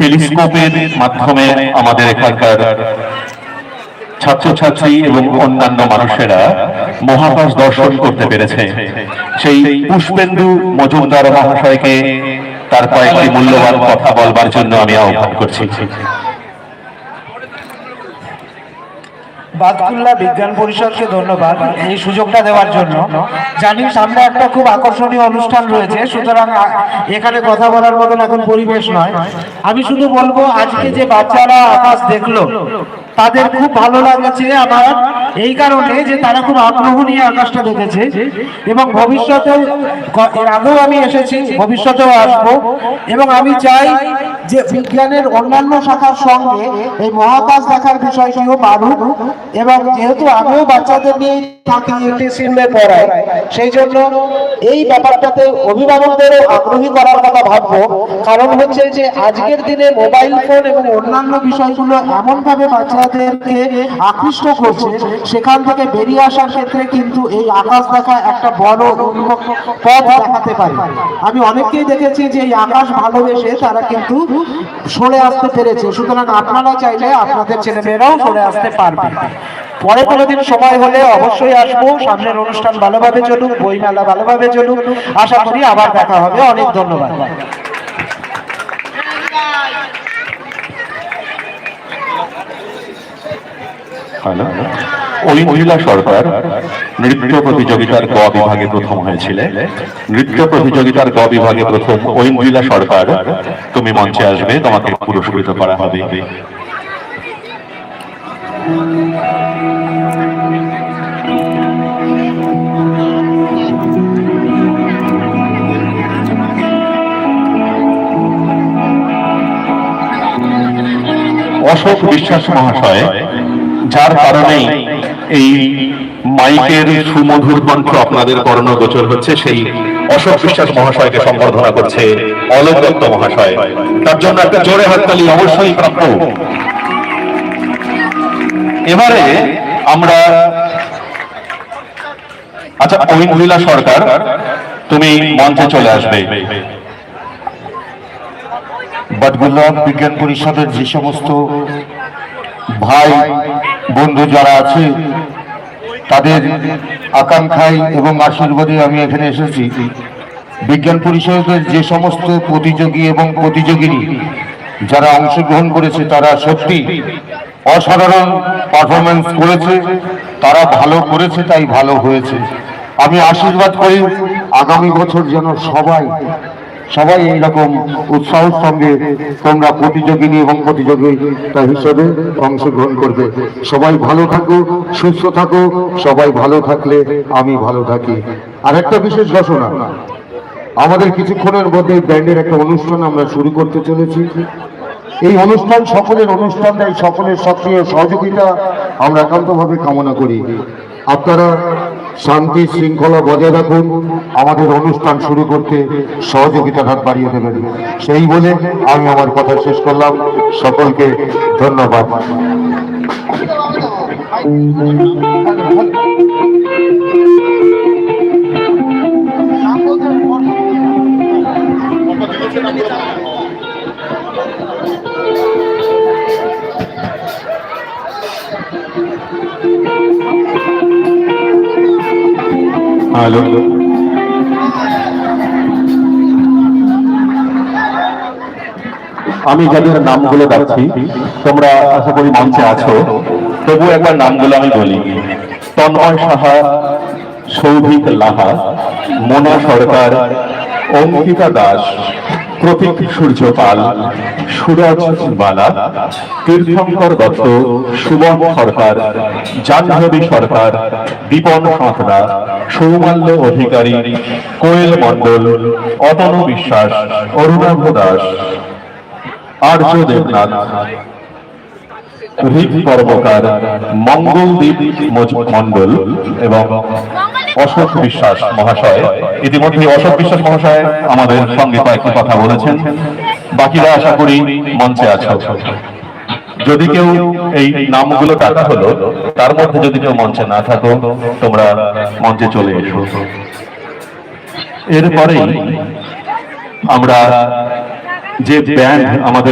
টেলিস্কোপের মাধ্যমে আমাদের এখানকার ছাত্রছাত্রী এবং অন্যান্য মানুষেরা মহাকাশ দর্শন করতে পেরেছে। সেই পুষ্পেন্দু মজুমদার মহাশয়কে তার কয়েকটি মূল্যবান কথা বলবার জন্য আমি আহ্বান করছি। বাদকুল্লা বিজ্ঞান পরিষদকে ধন্যবাদ এই সুযোগটা দেওয়ার জন্য। জানি সামনে একটা খুব আকর্ষণীয় অনুষ্ঠান রয়েছে, সুতরাং এখানে কথা বলার মতন এখন পরিবেশ নয়। আমি শুধু বলব, আজকে যে বাচ্চারা আকাশ দেখল, তাদের খুব ভালো লাগছে আমার। এই কারণে যে তারা খুব আগ্রহ নিয়ে আকাশটা দেখেছে। এবং ভবিষ্যতেও আগেও আমি এসেছি, ভবিষ্যতেও আসব। এবং আমি চাই যে বিজ্ঞানের অন্যান্য শাখার সঙ্গে এই মহাকাশ দেখার বিষয়টিও বাড়ুক। এবং যেহেতু আমিও বাচ্চাদের নিয়ে এই ব্যাপারটাতে আগ্রহী করার কথা ভাববো। কারণ হচ্ছে যে আজকের দিনে মোবাইল ফোন এবং অন্যান্য বিষয়গুলো বাচ্চাদেরকে আকৃষ্ট করছে, সেখান থেকে বেরিয়ে আসার ক্ষেত্রে কিন্তু এই আকাশ দেখা একটা বড় দেখাতে পারে। আমি অনেককেই দেখেছি যে এই আকাশ ভালোবেসে তারা কিন্তু সরে আসতে পেরেছে। সুতরাং আপনারা চাইলে আপনাদের ছেলেমেয়েরাও সরে আসতে পারবে। পরে কোনোদিন সময় হলে অবশ্যই আসব। সামনের অনুষ্ঠান ভালোভাবে চলুক, বইমেলা ভালোভাবে চলুক। আশা করি আবার দেখা হবে। অনেক ধন্যবাদ। সরকার নৃত্য প্রতিযোগিতার গ বিভাগে প্রথম হয়েছিলে। নৃত্য প্রতিযোগিতার গ বিভাগে প্রথম সরকার। তুমি মঞ্চে আসবে, তোমাকে পুরস্কৃত করা হবে। অশোক বিশ্বাস মহাশয়, যার কারণেই এই মাইকের সুমধুর কণ্ঠ আপনাদের কর্ণগোচর হচ্ছে, সেই অশোক বিশ্বাস মহাশয়কে সম্বর্ধনা করছে অলোক দত্ত মহাশয়। তার জন্য একটা জোরে হাততালি অবশ্যই প্রাপ্য। এবারে আমরা আচ্ছা ঐন্দ্রিলা সরকার, তুমি মঞ্চে চলে আসবে। বাটগুল্লা বিজ্ঞান পরিষদের যে সমস্ত ভাই, বন্ধু যারা আছে, তাদের আকাঙ্ক্ষায় এবং আশীর্বাদে আমি এখানে এসেছি। বিজ্ঞান পরিষদের যে সমস্ত প্রতিযোগী এবং প্রতিযোগিনী যারা অংশগ্রহণ করেছে, তারা সত্যি অসাধারণ পারফরমেন্স করেছে। তারা ভালো করেছে, তাই ভালো হয়েছে। আমি আশীর্বাদ করি আগামী বছর যেন সবাই সবাই এইরকম উৎসাহের সঙ্গে তোমরা প্রতিযোগিনী এবং প্রতিযোগিতা হিসেবে অংশগ্রহণ করবে। সবাই ভালো থাকো, সুস্থ থাকো, সবাই ভালো থাকলে আমি ভালো থাকি। আর একটা বিশেষ ঘোষণা, আমাদের কিছুক্ষণের মধ্যে ব্যান্ডের একটা অনুষ্ঠান আমরা শুরু করতে চলেছি। এই অনুষ্ঠান সকলের অনুষ্ঠান তাই সকলের সক্রিয় সহযোগিতা আমরা একান্তভাবে কামনা করি। আপনারা শান্তি শৃঙ্খলা বজায় রাখুন, আমাদের অনুষ্ঠান শুরু করতে সহযোগিতার হাত বাড়িয়ে দেবেন। সেই বলে আমি আমার কথা শেষ করলাম। সকলকে ধন্যবাদ। হ্যালো আমি যাদের নামগুলো ডাকছি তোমরা আশা করি মঞ্চে আছো। তবু একবার নামগুলো আমি বলি। তন্ময় সাহা, সৌভিক লাহা, মোনা সরকার, অঙ্কিতা দাস প্রতীক সূর্য পাল সুরজ বালা, তীর্থঙ্কর দত্ত সুমন সরকার, জাহ্নবী সরকার দীপন সাঁতরা, সৌমাল্য অধিকারী, কোয়েল মণ্ডল, অতনু বিশ্বাস, অরুণাভ দাস, আর্য দেবনাথ ঋক কর্মকার মঙ্গলদীপ মজ- মণ্ডল এবং অশোক বিশ্বাস মহাশয়। ইতিমধ্যে অশোক বিশ্বাস মহাশয় আমাদের সঙ্গে কয়েকটি কথা বলেছেন। বাকিরা আশা করি মঞ্চে আছো। যদি কেউ এই নামগুলো ডাকা হলো, তার মধ্যে যদি কেউ মঞ্চে না থাকো, তোমরা মঞ্চে চলে এসো। এরপরেই আমরা যে ব্যান্ড আমাদের